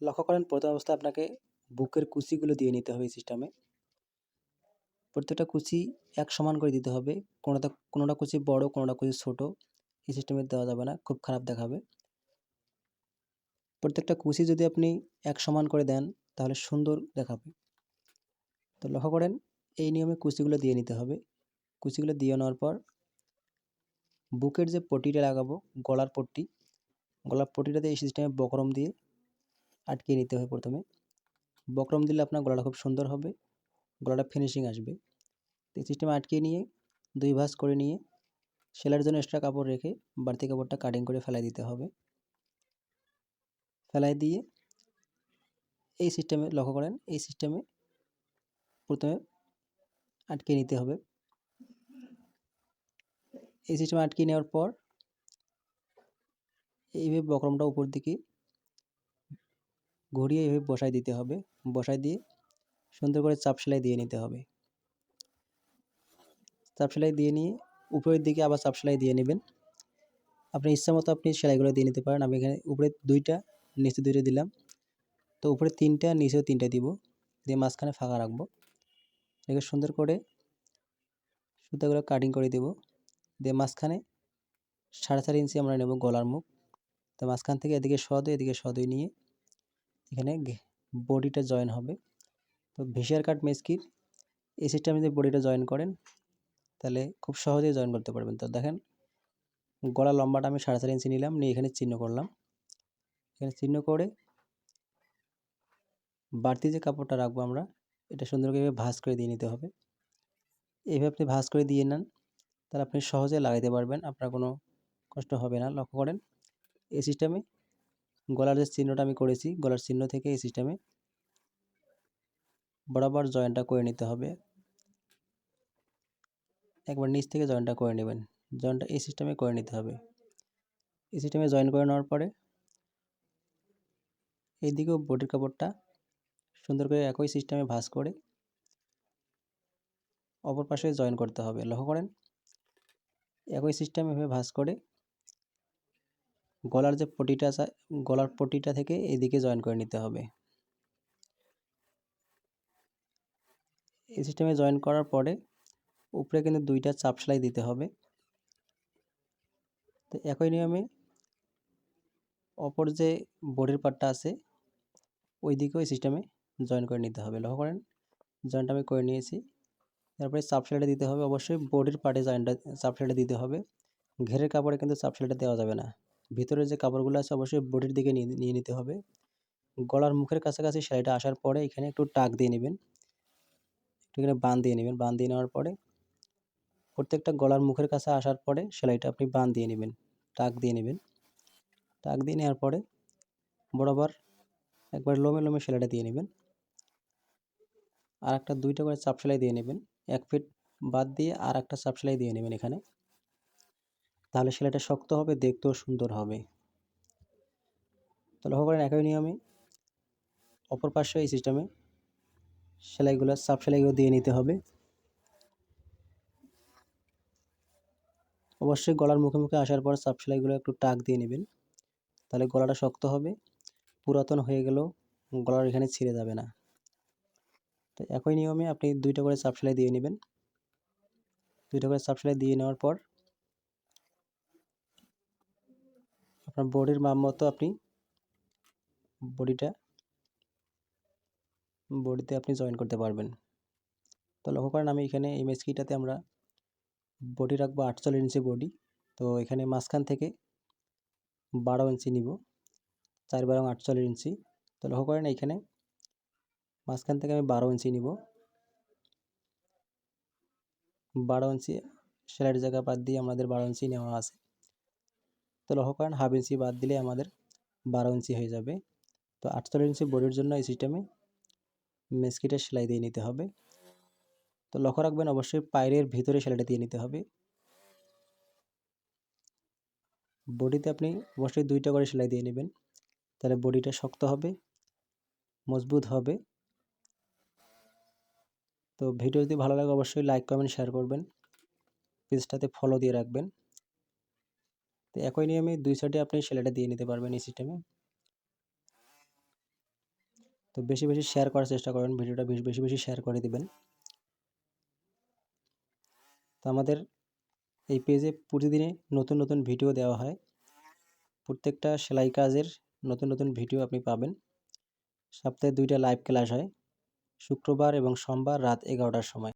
লক্ষ্য করেন, প্রথম অবস্থায় আপনাকে বুকের কুচিগুলো দিয়ে নিতে হবে এই সিস্টেমে প্রত্যেকটা কুচি এক সমান করে দিতে হবে। কোনোটা কোনোটা কুচি বড়, কোনোটা কুচি ছোট, এই সিস্টেমে দেওয়া যাবে না, খুব খারাপ দেখাবে। প্রত্যেকটা কুচি যদি আপনি এক সমান করে দেন, তাহলে সুন্দর দেখাবে। তো লক্ষ্য করেন, এই নিয়মে কুচিগুলো দিয়ে নিতে হবে। কুচিগুলো দিয়ে নেওয়ার পর বুকের যে পটিটা লাগাবো, গলার পট্টি, গলার পট্টিটাতে এই সিস্টেমে বকরম দিয়ে আটকে নিতে হবে প্রথমে। বকরম দিলে আপনার গলাটা খুব সুন্দর হবে, গলাটা ফিনিশিং আসবে। এই সিস্টেমে আটকে নিয়ে, দুই ভাঁজ করে নিয়ে সেলার জন্য এক্সট্রা কাপড় রেখে বাড়তি কাপড়টা কাটিং করে ফেলাই দিতে হবে। ফেলাই দিয়ে এই সিস্টেমে লক্ষ্য করেন, এই সিস্টেমে প্রথমে আটকে নিতে হবে। এই সিস্টেমে আটকে নেওয়ার পর, এইভাবে বক্রমটা উপর দিকে ঘুরিয়ে এভাবে বসাই দিতে হবে। বসাই দিয়ে সুন্দর করে চাপ সেলাই দিয়ে নিতে হবে। চাপ সেলাই দিয়ে নিয়ে উপরের দিকে আবার চাপ সেলাই দিয়ে নেবেন। আপনি ইচ্ছা মতো আপনি সেলাইগুলো দিয়ে নিতে পারেন। আমি এখানে উপরে দুইটা, নিচে দুইটা দিলাম। তো উপরে তিনটা, নিচেও তিনটা দিব। দিয়ে মাঝখানে ফাঁকা রাখব। এটাকে সুন্দর করে সুতাগুলো কাটিং করে দেব। দিয়ে মাঝখানে সাড়ে চার ইঞ্চি আমরা নেব গলার মুখ। তো মাঝখান থেকে এদিকে সদ, এদিকে সদই নিয়ে এখানে বডিটা জয়েন হবে। তো ভিশিয়ার কাট মেসকির এই সিস্টেমে যদি বডিটা জয়েন করেন, তাহলে খুব সহজেই জয়েন করতে পারবেন। তো দেখেন, গলা লম্বাটা আমি সাড়ে চার ইঞ্চি নিলাম, নিয়ে এখানে চিহ্ন করলাম। এখানে চিহ্ন করে বাড়তি যে কাপড়টা রাখব আমরা, এটা সুন্দর করে ভাঁজ করে দিয়ে নিতে হবে। এইভাবে আপনি ভাঁজ করে দিয়ে নেন, তাহলে আপনি সহজে লাগাইতে পারবেন, আপনার কোনো কষ্ট হবে না। লক্ষ্য করেন, এই সিস্টেমে গলার যে চিহ্নটা আমি করেছি, গলার চিহ্ন থেকে এই সিস্টেমে বরাবর জয়েন্টটা করে নিতে হবে। একবার নিচ থেকে জয়েন্টটা করে নেবেন। জয়েন্টটা এই সিস্টেমে করে নিতে হবে। এই সিস্টেমে জয়েন করে নেওয়ার পরে এইদিকেও বডির কাপড়টা সুন্দর করে একই সিস্টেমে ভাঁজ করে অপর পাশে জয়েন করতে হবে। লক্ষ্য করেন, একই সিস্টেমে ভাঁজ করে গলার যে পটিটা আছে, গলার পটিটা থেকে এদিকে জয়েন করে নিতে হবে। এই সিস্টেমে জয়েন করার পরে উপরে কিন্তু দুইটা চাপ সেলাই দিতে হবে। তো একই নিয়মে অপর যে বডির পার্টটা আছে ওই দিকেও এই সিস্টেমে জয়েন করে নিতে হবে। লক্ষ্য করেন জয়েন্ট আমি করে নিয়েছি। তারপরে চাপ সেলাইটা দিতে হবে। অবশ্যই বডির পার্টে জয়েন্টটা চাপ সেলাইটা দিতে হবে। ঘেরের কাপড়ে কিন্তু চাপ সেলাইটা দেওয়া যাবে না। ভিতরে যে কাপড়গুলো আছে অবশ্যই বডির দিকে নিয়ে নিতে হবে। গলার মুখের কাছাকাছি সেলাইটা আসার পরে এখানে একটু টাক দিয়ে নেবেন। একটু এখানে বান দিয়ে নেবেন। বান দিয়ে নেওয়ার পরে প্রত্যেকটা গলার মুখের কাছে আসার পরে সেলাইটা আপনি বান দিয়ে নেবেন। টাক দিয়ে নেবেন। টাক দিয়ে নেওয়ার পরে বরাবর একবার লোমে লোমে সেলাইটা দিয়ে নেবেন। আর একটা দুইটা করে চাপ সেলাই দিয়ে নেবেন। এক ফিট বাদ দিয়ে আর একটা চাপ সেলাই দিয়ে নেবেন এখানে। তাহলে সেলাইটা শক্ত হবে, দেখতেও সুন্দর হবে। তো লক্ষ্য করেন একই নিয়মে অপর পাশে এই সিস্টেমে সেলাইগুলো চাপ সেলাইগুলো দিয়ে নিতে হবে। অবশ্যই গলার মুখে মুখে আসার পর চাপ সেলাইগুলো একটু টাক দিয়ে নেবেন। তাহলে গলাটা শক্ত হবে, পুরাতন হয়ে গেলেও গলার এখানে ছিঁড়ে যাবে না। তো একই নিয়মে আপনি দুইটা করে চাপ সেলাই দিয়ে নেবেন। দুইটা করে চাপ সেলাই দিয়ে নেওয়ার পর আপনার বডির মাপ মতো আপনি বডিটা বডিতে আপনি জয়েন করতে পারবেন। তো লক্ষ্য করেন আমি এখানে এই মেসকিটাতে আমরা বডি রাখব আটচল্লিশ ইঞ্চি বডি তো এখানে মাঝখান থেকে বারো ইঞ্চি নিব, চার বারো আটচল্লিশ ইঞ্চি। তো লক্ষ্য করেন এইখানে মাঝখান থেকে আমি বারো ইঞ্চি নিব। বারো ইঞ্চি সেলাইয়ের জায়গা বাদ দিয়ে আমাদের বারো ইঞ্চি নেওয়া আছে। তো লক্ষ্য করেন হাফ ইঞ্চি বাদ দিলে আমাদের বারো ইঞ্চি হয়ে যাবে। তো আটচল্লিশ ইঞ্চি বডির জন্য এই সিস্টেমে মেসকিটা সেলাই দিয়ে নিতে হবে। তো লক্ষ্য রাখবেন অবশ্যই পায়ের ভিতরে সেলাইটা দিয়ে নিতে হবে। বডিতে আপনি অবশ্যই দুইটা করে সেলাই দিয়ে নেবেন। তাহলে বডিটা শক্ত হবে, মজবুত হবে। তো ভিডিও যদি ভালো লাগে অবশ্যই লাইক কমেন্ট শেয়ার করবেন। পেজটাতে ফলো দিয়ে রাখবেন। তো একই নিয়মে দুই সাইডে আপনি সেলাইটা দিয়ে নিতে পারবেন এই সিস্টেমে তো বেশি বেশি শেয়ার করার চেষ্টা করবেন, ভিডিওটা বেশি বেশি বেশি শেয়ার করে দিবেন। তো আমাদের এই পেজে প্রতিদিনে নতুন নতুন ভিডিও দেওয়া হয়। প্রত্যেকটা সেলাই কাজের নতুন নতুন ভিডিও আপনি পাবেন। সপ্তাহে দুইটা লাইভ ক্লাস হয়। শুক্রবার এবং সোমবার রাত এগারোটার সময়।